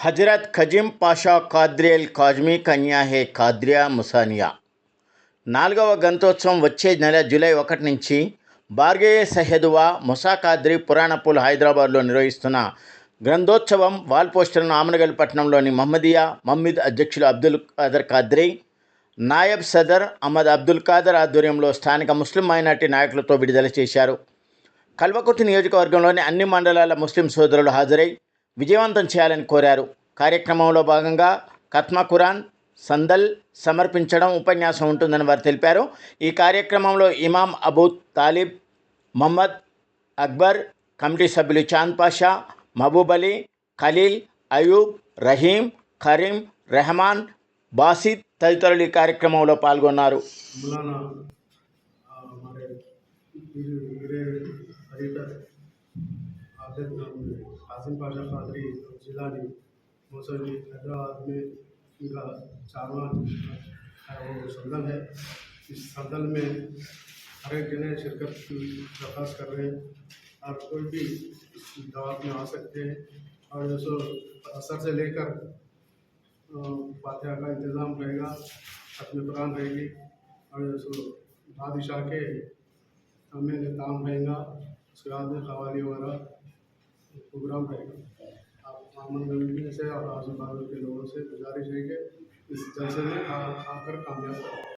హజరత్ ఖజిం పాషా కాద్రియల్ కాజ్మీ కన్యా హే కాద్రియా ముసానియా. నాలుగవ గంతోత్సవం వచ్చే నెల జూలై ఒకటి నుంచి బార్గేయ సహెదువా ముసా కాద్రి పురాణపూల్ హైదరాబాద్లో నిర్వహిస్తున్న గ్రంథోత్సవం వాల్ పోస్టర్ను ఆమనగల్ పట్టణంలోని మహమ్మదియా మమ్మీద్ అధ్యక్షులు అబ్దుల్ ఖాదర్ కాద్రి నాయబ్ సదర్ అహ్మద్ అబ్దుల్ ఖాదర్ ఆధ్వర్యంలో స్థానిక ముస్లిం మైనార్టీ నాయకులతో విడుదల చేశారు. కల్వకుర్తి నియోజకవర్గంలోని అన్ని మండలాల ముస్లిం సోదరులు హాజరై విజయవంతం చేయాలని కోరారు. కార్యక్రమంలో భాగంగా కత్మా ఖురాన్ సందల్ సమర్పించడం ఉపన్యాసం ఉంటుందని వారు తెలిపారు. ఈ కార్యక్రమంలో ఇమాం అబూ తాలిబ్ మహమ్మద్ అక్బర్ కమిటీ సభ్యులు చాంద్ పాషా మహబూబ్ అలీ ఖలీల్ అయూబ్ రహీం కరీం రెహమాన్ బాసిద్ తదితరులు ఈ కార్యక్రమంలో పాల్గొన్నారు. एडिटर आबिद हासिम पाशा मौसमी हैदराबाद में इनका चारवा वो सदन है इस सदन में हर एक जने शिरकत की दरख्वास्त कर रहे हैं और कोई भी दावत में आ सकते हैं और जो असर से लेकर फातिहा का इंतज़ाम रहेगा खत्म कुरान रहेगी और जो सो बाद के हमें काम रहेगा उसके बाद में कवाली वगैरह प्रोग्राम रहेगा आप मामन गंदगी से और आजू के लोगों से गुजारिश है कि इस जलसे में आकर कामयाब